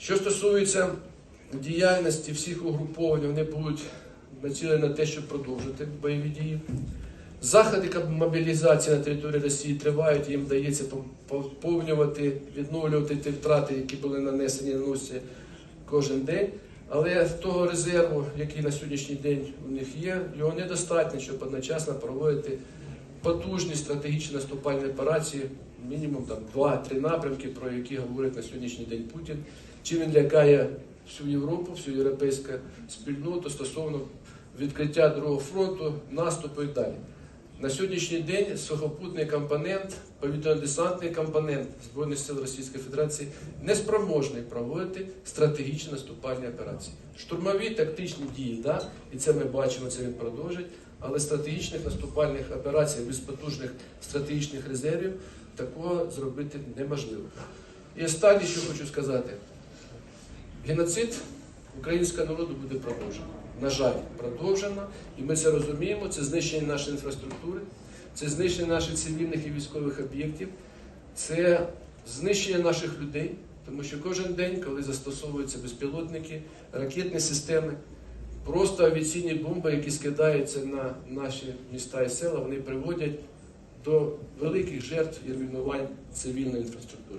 Що стосується діяльності всіх угруповань, вони будуть націлені на те, щоб продовжити бойові дії. Заходи мобілізації на території Росії тривають, їм вдається поповнювати, відновлювати ті втрати, які були нанесені на носі кожен день. Але того резерву, який на сьогоднішній день у них є, його недостатньо, щоб одночасно проводити потужні стратегічні наступальні операції, мінімум там 2-3 напрямки, про які говорить на сьогоднішній день Путін. Чим він лякає всю Європу, всю європейську спільноту стосовно відкриття другого фронту, наступу і далі. На сьогоднішній день сухопутний компонент, повітряно-десантний компонент Збройних сил Російської Федерації не спроможний проводити стратегічні наступальні операції. Штурмові тактичні дії, да, і це ми бачимо, це він продовжить, але стратегічних наступальних операцій без потужних стратегічних резервів такого зробити неможливо. І останнє, що хочу сказати, геноцид українського народу буде продовжено. На жаль, продовжено, і ми це розуміємо. Це знищення нашої інфраструктури, це знищення наших цивільних і військових об'єктів, це знищення наших людей, тому що кожен день, коли застосовуються безпілотники, ракетні системи, просто авіаційні бомби, які скидаються на наші міста і села, вони приводять до великих жертв і руйнувань цивільної інфраструктури.